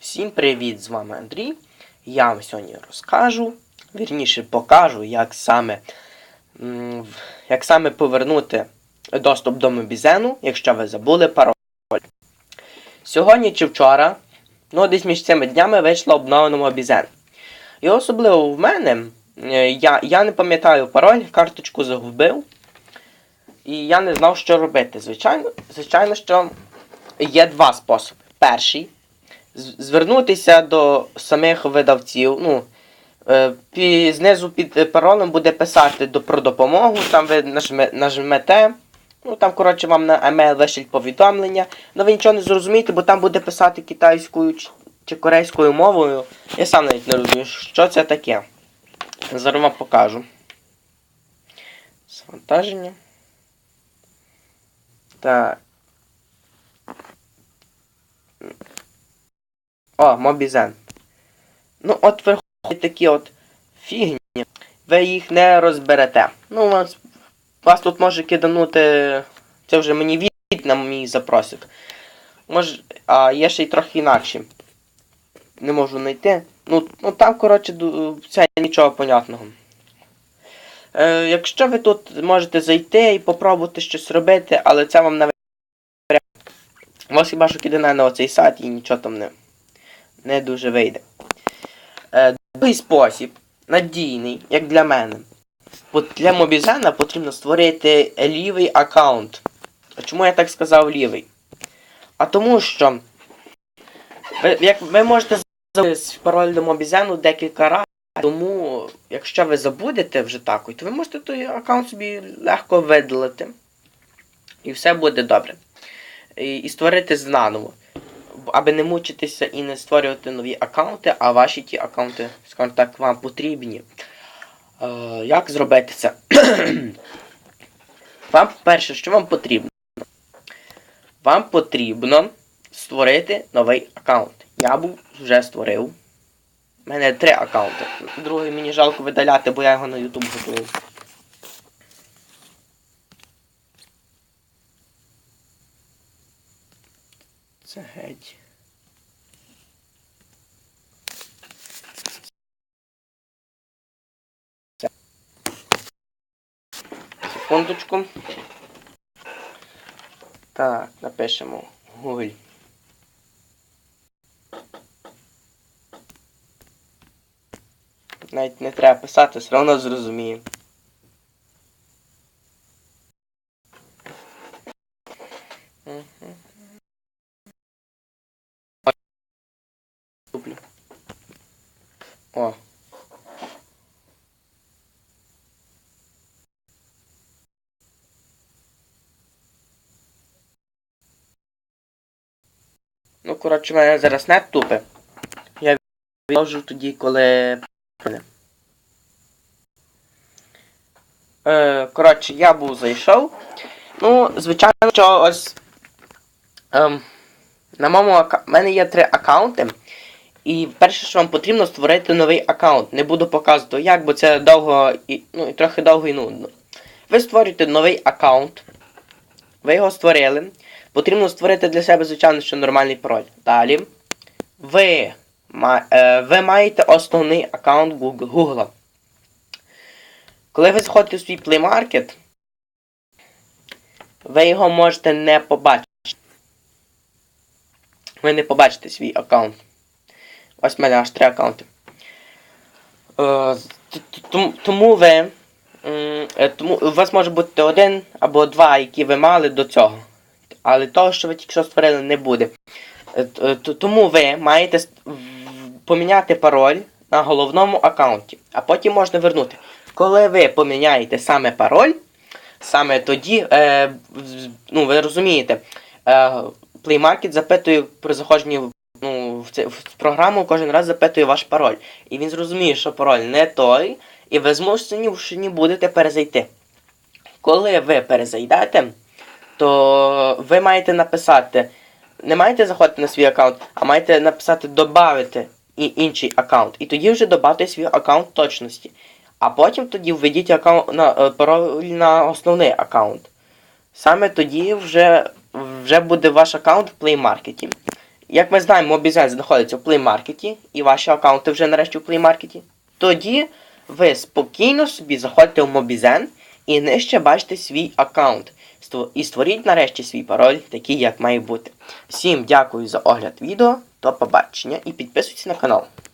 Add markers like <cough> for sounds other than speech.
Всім привіт! З вами Андрій. Я вам сьогодні розкажу, вірніше покажу, як саме, як саме повернути доступ до Мобізену, якщо ви забули пароль. Сьогодні чи вчора, ну десь між цими днями вийшло обновлено Мобізен. І особливо в мене, е, я, я не пам'ятаю пароль, карточку загубив. І я не знав, що робити. Звичайно, звичайно, що є два способи. Перший звернутися до самих видавців. Ну, е, знизу під паролем буде писати до, про допомогу, там ви нажме, нажмете. Ну, там, коротше, вам на емейл вишлють повідомлення. Ну ви нічого не зрозумієте, бо там буде писати китайською чи корейською мовою. Я сам навіть не розумію, що це таке. Зараз вам покажу. Завантаження. Так. О, Мобізен. Ну, от виходять такі от фігні, ви їх не розберете. Ну, вас, вас тут може киданути. Це вже мені від на мій запросик. Може, а є ще й трохи інакші. Не можу знайти. Ну, ну там, коротше, це нічого понятного. Е, якщо ви тут можете зайти і попробувати щось робити, але це вам не у вас хіба що кидане на оцей сайт і нічого там не, не дуже вийде. Е, другий спосіб, надійний, як для мене. Для Мобізена потрібно створити лівий аккаунт. А чому я так сказав лівий? А тому що ви, як, ви можете забути пароль до Мобізену декілька разів, тому якщо ви забудете вже так, то ви можете той аккаунт собі легко видалити. І все буде добре і, і створити знаново. Аби не мучитися і не створювати нові аккаунти, а ваші ті аккаунти, скажімо так, вам потрібні. Е, як зробити це? <clears throat> вам перше, що вам потрібно? Вам потрібно створити новий аккаунт. Я був вже створив. У мене три аккаунти. Другий мені жалко видаляти, бо я його на YouTube готую. Це геть. Секундочку. Так, напишемо Google. Навіть не треба писати, все одно зрозуміє. Ну, коротше, в мене зараз нет тупе. Я відложу тоді, коли. Е, коротше, я був зайшов. Ну, звичайно, що ось. Ем, на моєму ака... У мене є три аккаунти. І перше, що вам потрібно, створити новий аккаунт. Не буду показувати як, бо це довго і, ну, і трохи довго і нудно. Ви створюєте новий аккаунт. Ви його створили. Потрібно створити для себе, звичайно, що нормальний пароль. Далі. Ви, е, ви маєте основний аккаунт Google. Коли ви заходите в свій Play Market, ви його можете не побачити. Ви не побачите свій аккаунт. Ось в мене аж три аккаунти. Е, Тому ви. е, Тому у вас може бути один або два, які ви мали до цього. Але того, що ви тільки що створили, не буде. Е, т- Тому ви маєте поміняти пароль на головному аккаунті, а потім можна вернути. Коли ви поміняєте саме пароль, саме тоді, е, ну ви розумієте, е, Play Market запитує при заходженні ну, в, в програму кожен раз запитує ваш пароль. І він зрозуміє, що пароль не той, і ви змушені будете перезайти. Коли ви перезайдете, то ви маєте написати, не маєте заходити на свій аккаунт, а маєте написати додати інший аккаунт. І тоді вже додати свій аккаунт точності. А потім тоді введіть аккаунт на е, пароль на основний аккаунт. Саме тоді вже, вже буде ваш аккаунт в Play Market. як ми знаємо, Мобізен знаходиться в Play Market, і ваші аккаунти вже нарешті в Play Market, тоді ви спокійно собі заходите в Мобізен і нижче бачите свій аккаунт. І створіть нарешті свій пароль, такий, як має бути. Всім дякую за огляд відео, до побачення і підписуйтесь на канал.